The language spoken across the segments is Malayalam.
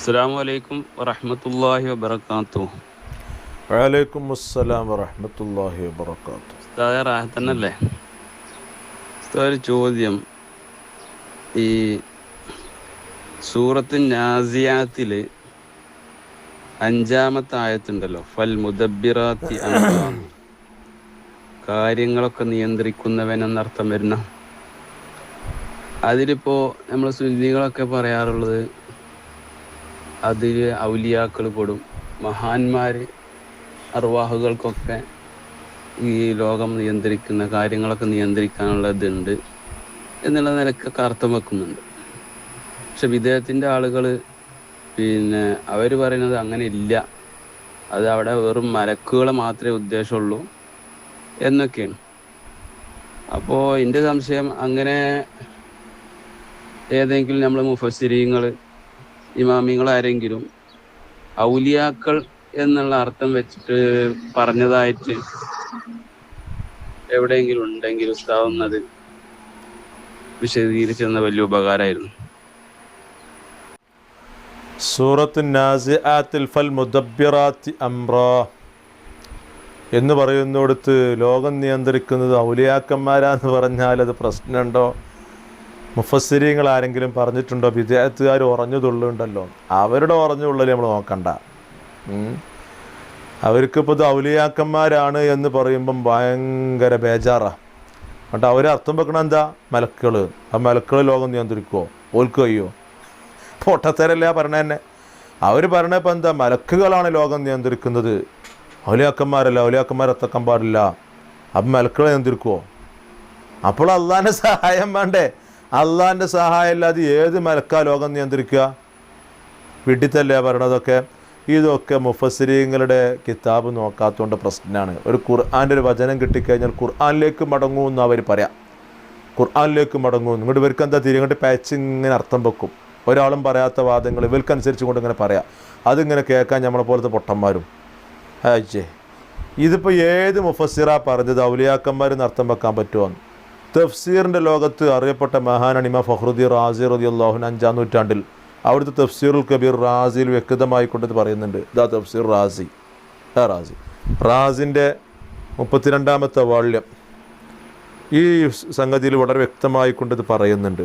അസ്സാം വലൈക്കും വറഹമത്തല്ലാഹി വബർക്കാത്തു വലൈക്കും അസ്സലാം വറഹമത്തല്ലാഹി വബർക്കാത്തു ഉസ്താദെ റാഹത്തന്നല്ലേ ഉസ്താദ് ചോദ്യം. ഈ സൂറത്ത് നാസിയാത്തിൽ അഞ്ചാമത്തെ ആയത്തുണ്ടല്ലോ ഫൽ മുദബിറാത്തി. കാര്യങ്ങളൊക്കെ നിയന്ത്രിക്കുന്നവൻ എന്നർത്ഥം വരുന്ന. അതിലിപ്പോ നമ്മൾ സുന്നികളൊക്കെ പറയാറുള്ളത് അതിൽ ഔലിയാക്കൾ പെടും. മഹാന്മാര് അർവാഹുകൾക്കൊക്കെ ഈ ലോകം നിയന്ത്രിക്കുന്ന കാര്യങ്ങളൊക്കെ നിയന്ത്രിക്കാനുള്ള ഇതുണ്ട് എന്നുള്ള നിലക്കൊക്കെ അർത്ഥം വെക്കുന്നുണ്ട്. പക്ഷെ വിദേഹത്തിന്റെ ആളുകൾ പിന്നെ അവർ പറയുന്നത് അങ്ങനെ ഇല്ല അത് അവിടെ വെറും മലക്കുകളെ മാത്രമേ ഉദ്ദേശമുള്ളൂ എന്നൊക്കെയാണ്. അപ്പോൾ എന്റെ സംശയം അങ്ങനെ ഏതെങ്കിലും നമ്മൾ മുഫസ്സിരീങ്ങൾ ഇമാമിങ്ങൾ ആരെങ്കിലും ഔലിയാക്കൾ എന്നുള്ള അർത്ഥം വെച്ചിട്ട് പറഞ്ഞതായിട്ട് എവിടെയെങ്കിലും ഉണ്ടെങ്കിൽ ഉസ്താവുന്നത് വിശദീകരിച്ചെന്ന വലിയ ഉപകാരമായിരുന്നു സൂറത്ത് നാസിആത്തിൽ ഫൽ അംറ എന്ന് പറയുന്നിടത്ത് ലോകം നിയന്ത്രിക്കുന്നത് ഔലിയാക്കന്മാരാന്ന് പറഞ്ഞാൽ അത് പ്രശ്നമുണ്ടോ? മുഫസ്സിരിങ്ങൾ ആരെങ്കിലും പറഞ്ഞിട്ടുണ്ടോ? വിദ്യാർത്ഥികാർ ഉറഞ്ഞുതുള്ളുണ്ടല്ലോ അവരുടെ ഉറഞ്ഞുള്ളൽ നമ്മൾ നോക്കണ്ട. അവർക്കിപ്പോൾ ഇത് ഔലിയാക്കന്മാരാണ് എന്ന് പറയുമ്പം ഭയങ്കര ബേജാറാണ് എന്നിട്ട് അവർ അർത്ഥം വെക്കണ എന്താ? മലക്കുകൾ ആ മലക്കുകൾ ലോകം നിയന്ത്രിക്കുമോ ഓൽക്ക് കഴിയോ? പൊട്ടത്തരല്ല പറഞ്ഞ തന്നെ. അവർ പറഞ്ഞപ്പോൾ എന്താ? മലക്കുകളാണ് ലോകം നിയന്ത്രിക്കുന്നത്. ഔലിയാക്കന്മാരല്ല ഔലിയാക്കന്മാർ എത്തക്കാൻ പാടില്ല. അപ്പം മലക്കുകൾ നിയന്ത്രിക്കുമോ അപ്പോൾ അള്ളാന്റെ സഹായം വേണ്ടേ? അള്ളാന്റെ സഹായം ഇല്ലാതെ ഏത് മലക്കാ ലോകം നിയന്ത്രിക്കുക? വിട്ടിത്തല്ലേ പറയണതൊക്കെ? ഇതൊക്കെ മുഫസ്സിരീങ്ങളുടെ കിതാബ് നോക്കാത്തതുകൊണ്ട് പ്രശ്നമാണ് ഒരു ഖുർആാന്റെ ഒരു വചനം കിട്ടിക്കഴിഞ്ഞാൽ ഖുർആാനിലേക്ക് മടങ്ങൂ എന്ന് അവർ പറയാം. ഖുർആാനിലേക്ക് മടങ്ങൂ. ഇങ്ങോട്ട് ഇവർക്ക് എന്താ തിരി? ഇങ്ങോട്ട് പാച്ച് ഇങ്ങനെ അർത്ഥം വെക്കും. ഒരാളും പറയാത്ത വാദങ്ങൾ ഇവർക്കനുസരിച്ച് കൊണ്ട് ഇങ്ങനെ പറയാം. അതിങ്ങനെ കേൾക്കാൻ നമ്മളെ പോലത്തെ പൊട്ടന്മാരും. അയച്ചേ ഇതിപ്പോൾ ഏത് മുഫസിറ പറഞ്ഞത് ഔലിയാക്കന്മാരെന്ന് അർത്ഥം വെക്കാൻ പറ്റുമോ തഫ്സീറിന്റെ ലോകത്ത് അറിയപ്പെട്ട മഹാനണിമ ഫഹ്റുദ്ദീൻ റാസി റതി അള്ളാഹുൻ അഞ്ചാം നൂറ്റാണ്ടിൽ അവിടുത്തെ തഫ്സീറുൽ കബീർ റാസിയിൽ വ്യക്തമായി കൊണ്ടത് പറയുന്നുണ്ട്. ഇതാ തഫ്സീർ റാസി. ആ റാസി. റാസിന്റെ മുപ്പത്തിരണ്ടാമത്തെ വാള്യം ഈ സംഗതിയിൽ വളരെ വ്യക്തമായി കൊണ്ടത് പറയുന്നുണ്ട്.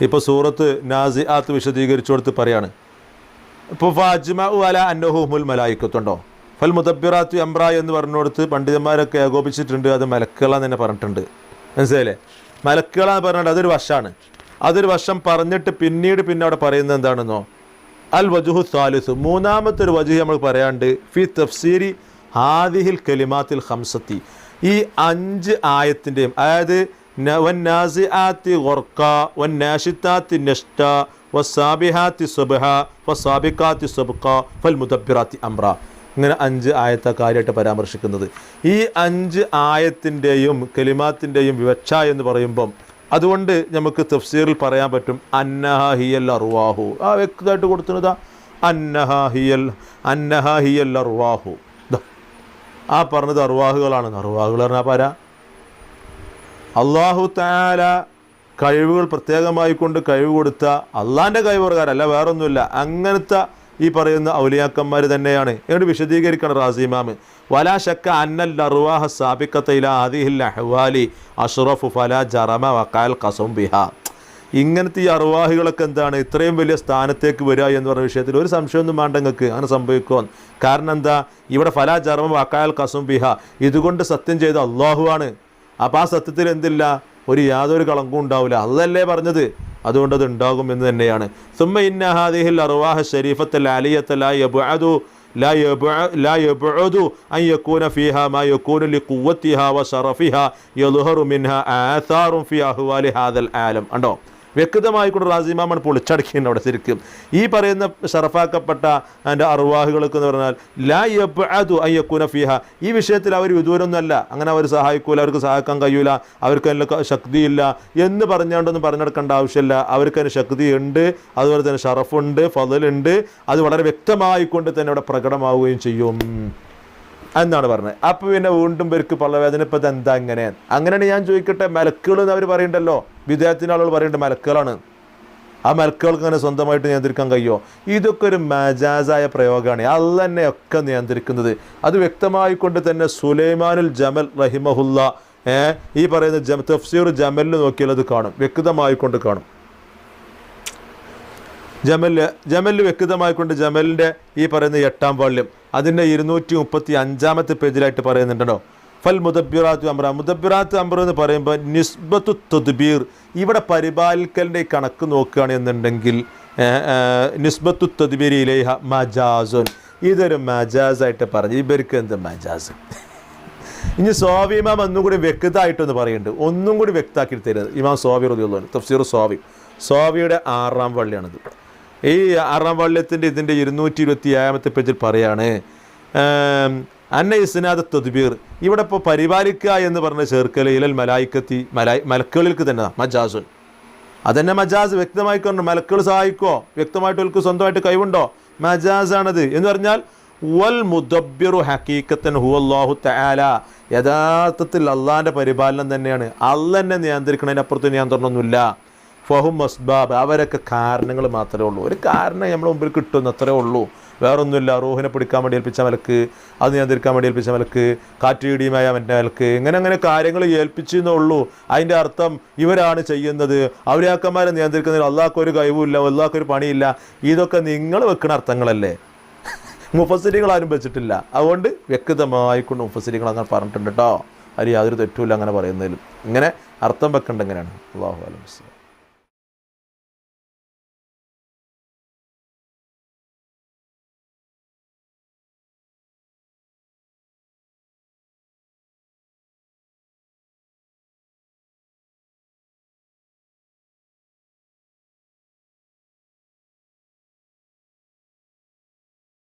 ഇപ്പോൾ സൂറത്ത് നാസി ആത്ത് വിശദീകരിച്ചു കൊടുത്ത് പറയാണ്. ഇപ്പോൾ ഫാജ്മ അല അന്നഹുമുൽ മലായിക്കത്തുണ്ടോ? ഫൽ മുദബിറാത്തു അംറ എന്ന് പറഞ്ഞുകൊടുത്ത് പണ്ഡിതന്മാരൊക്കെ ഏകോപിച്ചിട്ടുണ്ട്. അത് മലക്കുകളാന്ന് തന്നെ പറഞ്ഞിട്ടുണ്ട്. മനസ്സിലായില്ലേ? മലക്കുകളാന്ന് പറഞ്ഞിട്ട് അതൊരു വശമാണ് അതൊരു വശം പറഞ്ഞിട്ട് പിന്നീട് പിന്നെ അവിടെ പറയുന്നത് എന്താണെന്നോ? അൽ വജുഹു സാലിസ്. മൂന്നാമത്തെ ഒരു വജുഹ് നമ്മൾ പറയാണ്ട് ഫി തഫ്സീരി ആദിഹിൽ കലിമാത്തിൽ ഹംസത്തി ഈ അഞ്ച് ആയത്തിന്റെയും അതായത് വന്നാസിആത്തി ഗൊർക്ക വന്നാഷിത്താത്തി നഷ്ട വസാബിഹാത്തി സുബഹ വസാബിക്കാത്തി സുബ്ക ഫൽ മുദബിറാത്തി അംറ. ഇങ്ങനെ അഞ്ച് ആയത്ത കാര്യമായിട്ട് പരാമർശിക്കുന്നത്. ഈ അഞ്ച് ആയത്തിന്റെയും കലിമാത്തിന്റെയും വിവക്ഷ എന്ന് പറയുമ്പം അതുകൊണ്ട് നമുക്ക് തഫ്സീറിൽ പറയാൻ പറ്റും അന്നഹ ഹിയൽ അർവാഹു. ആ വ്യക്തമായിട്ട് കൊടുത്തുന്നതാ അന്നഹ ഹിയൽ അന്നഹ ഹിയൽ അർവാഹു. ദാ. ആ പറഞ്ഞത് അറുവാഹുകളാണ് അറുവാഹുകൾ പറഞ്ഞാൽ പാരാ അള്ളാഹു താല കഴിവുകൾ പ്രത്യേകമായി കൊണ്ട് കഴിവ് കൊടുത്ത അള്ളാന്റെ കഴിവ് പ്രകാരമല്ല വേറൊന്നുമില്ല. അങ്ങനത്തെ ഈ പറയുന്ന ഔലിയാക്കന്മാർ തന്നെയാണ്. എന്നിട്ട് വിശദീകരിക്കണം റാസിമാമ് വലാ ശക്ക അന്നൽ അർവാഹ സാബിക്കത്തയില ആദിഹിൽ അഹ്വാലി അഷ്റഫു ഫല ജറമ വക്കാൽ കസും ബിഹ. ഇങ്ങനത്തെ ഈ അറുവാഹികളൊക്കെ എന്താണ്? ഇത്രയും വലിയ സ്ഥാനത്തേക്ക് വരിക എന്ന് പറഞ്ഞ വിഷയത്തിൽ ഒരു സംശയമൊന്നും വേണ്ട നിങ്ങൾക്ക്. അങ്ങനെ സംഭവിക്കുമോ കാരണം എന്താ? ഇവിടെ ഫല ജറമ വക്കാൽ കസും ബിഹ. ഇതുകൊണ്ട് സത്യം ചെയ്ത അള്ളാഹു ആണ് അപ്പോൾ ആ സത്യത്തിൽ എന്തില്ല? ഒരു യാതൊരു കളങ്കും ഉണ്ടാവില്ല. അതല്ലേ പറഞ്ഞത്. അതുകൊണ്ട് അത് ഉണ്ടാകും എന്ന് തന്നെയാണ് സുമ്മ ഇന്ന ഹാദിഹിൽ അർവാഹ ഷരീഫത്ത് അലിയത്ത് ലാ യബ്അദു لا يبع- لا يبعد أن يكون فيها ما يكون لقوتها وشرفها يظهر منها آثار في أهوال هذا العالم ഉണ്ടോ വ്യക്തമായി കൊണ്ട് റാസിമാമൻ പൊളിച്ചടക്കിയിട്ടുണ്ട് അവിടെ ശരിക്കും. ഈ പറയുന്ന ഷറഫാക്കപ്പെട്ട അതിന്റെ അറുവാഹുകൾക്ക് എന്ന് പറഞ്ഞാൽ ലാ യബ്അദു അൻ ഫിഹ. ഈ വിഷയത്തിൽ അവർ വിദൂരമൊന്നുമല്ല അങ്ങനെ അവർ സഹായിക്കൂല അവർക്ക് സഹായിക്കാൻ കഴിയൂല അവർക്ക് അതിൽ ശക്തിയില്ല എന്ന് പറഞ്ഞുകൊണ്ടൊന്നും പറഞ്ഞെടുക്കേണ്ട ആവശ്യമില്ല. അവർക്ക് അതിന് ശക്തി ഉണ്ട് അതുപോലെ തന്നെ ഷറഫുണ്ട് ഫതലുണ്ട്. അത് വളരെ വ്യക്തമായിക്കൊണ്ട് തന്നെ അവിടെ പ്രകടമാവുകയും ചെയ്യും എന്നാണ് പറഞ്ഞത്. അപ്പോൾ പിന്നെ വീണ്ടും പേർക്ക് പള്ളവേദന ഇപ്പം എന്താ അങ്ങനെ അങ്ങനെയാണ് ഞാൻ ചോദിക്കട്ടെ മലക്കുകൾ എന്ന് അവർ പറയണ്ടല്ലോ. വിദേഹത്തിന്റെ ആളുകൾ പറയേണ്ട മലക്കുകളാണ്. ആ മലക്കുകൾക്ക് അങ്ങനെ സ്വന്തമായിട്ട് നിയന്ത്രിക്കാൻ കഴിയുമോ ഇതൊക്കെ ഒരു മജാസായ പ്രയോഗമാണ്. അല്ല തന്നെ ഒക്കെ നിയന്ത്രിക്കുന്നത്. അത് വ്യക്തമായിക്കൊണ്ട് തന്നെ സുലൈമാനുൽ ജമൽ റഹിമഹുല്ല ഈ പറയുന്ന ജം തഫ്സീർ ജമലിൽ നോക്കിയാൽ അത് കാണും. വ്യക്തമായിക്കൊണ്ട് കാണും. ജമൽ ജമൽ വ്യക്തമായിക്കൊണ്ട് ജമലിന്റെ ഈ പറയുന്ന എട്ടാം വാള്യം അതിന്റെ ഇരുന്നൂറ്റി മുപ്പത്തി അഞ്ചാമത്തെ പേജിലായിട്ട് പറയുന്നുണ്ടല്ലോ. ഫൽ മുദബിറാത്ത് അമ്ര. മുദബിറാത്ത് അമ്ര എന്ന് പറയുമ്പോൾ നിസ്ബത്തു തദ്ബീർ. ഇവിടെ പരിപാലിക്കലിന്റെ കണക്ക് നോക്കുകയാണെന്നുണ്ടെങ്കിൽ നിസ്ബത്തു തദ്ബീർ ഇലേഹ മജാസുൻ. ഇതൊരു മജാസായിട്ട് പറഞ്ഞു. ഇവർക്ക് എന്ത് മജാസ്? ഇനി സ്വാവി ഇമാം ഒന്നും കൂടി വ്യക്തമായിട്ടൊന്ന് പറയുന്നുണ്ട്. ഒന്നും കൂടി വ്യക്തമാക്കി തരുന്നത് ഇമാം സ്വാവി റതിയുള്ളൂ തഫ്സീർ സ്വാവി സ്വാവിയുടെ ആറാം വള്ളിയാണിത് ഈ ആറാം വള്ളിയത്തിന്റെ ഇതിന്റെ ഇരുന്നൂറ്റി ഇരുപത്തി ഏഴാമത്തെ പേജിൽ പറയാണ് ആം, അന്ന ഇസ്നാദ് തദ്ബീർ. ഇവിടെ ഇപ്പോൾ പരിപാലിക്കുക എന്ന് പറഞ്ഞ ചേർക്കൽ ഇലൽ മലായിക്കത്തി മലായി മലക്കുകളിൽക്ക് തന്നെ മജാസുൻ അതന്നെ മജാസ് വ്യക്തമായി കൊണ്ട് മലക്കുകൾ സഹായിക്കോ വ്യക്തമായിട്ട് അവർക്ക് സ്വന്തമായിട്ട് കഴിവുണ്ടോ? മജാസാണത്. എന്ന് പറഞ്ഞാൽ വൽ മുദബ്ബിറു ഹക്കീക്കത്തൻ ഹുവല്ലാഹു തആല. യഥാർത്ഥത്തിൽ അള്ളാഹിന്റെ പരിപാലനം തന്നെയാണ്. അള്ളെന്നെ നിയന്ത്രിക്കണതിനപ്പുറത്ത് നിയന്ത്രണമൊന്നുമില്ല. ഫഹും മസ്ബാബ് അവരൊക്കെ കാരണങ്ങൾ മാത്രമേ ഉള്ളൂ. ഒരു കാരണം നമ്മുടെ മുമ്പിൽ കിട്ടുന്ന അത്രേ ഉള്ളൂ. വേറൊന്നുമില്ല. റൂഹിനെ പിടിക്കാൻ വേണ്ടി ഏൽപ്പിച്ച മലക്ക് അത് നിയന്ത്രിക്കാൻ വേണ്ടി ഏൽപ്പിച്ച മലക്ക് കാറ്റുകിടിയുമായ അവന്റെ മലക്ക് ഇങ്ങനെ അങ്ങനെ കാര്യങ്ങൾ ഏൽപ്പിച്ചെന്നേ ഉള്ളൂ. അതിന്റെ അർത്ഥം ഇവരാണ് ചെയ്യുന്നത്. അവരാക്കന്മാരെ നിയന്ത്രിക്കുന്നതിൽ അള്ളാഹ്ക്ക് ഒരു കഴിവുമില്ല അള്ളാഹ്ക്ക് ഒരു പണിയില്ല. ഇതൊക്കെ നിങ്ങൾ വെക്കുന്ന അർത്ഥങ്ങളല്ലേ? മുഫസിരികൾ ആരും വെച്ചിട്ടില്ല. അതുകൊണ്ട് വ്യക്തമായിക്കൊണ്ട് മുഫസിരികൾ അങ്ങനെ പറഞ്ഞിട്ടുണ്ട് കേട്ടോ. അതിൽ യാതൊരു തെറ്റുമില്ല അങ്ങനെ പറയുന്നതിലും. ഇങ്ങനെ അർത്ഥം വെക്കേണ്ട എങ്ങനെയാണ് അള്ളാഹു അലം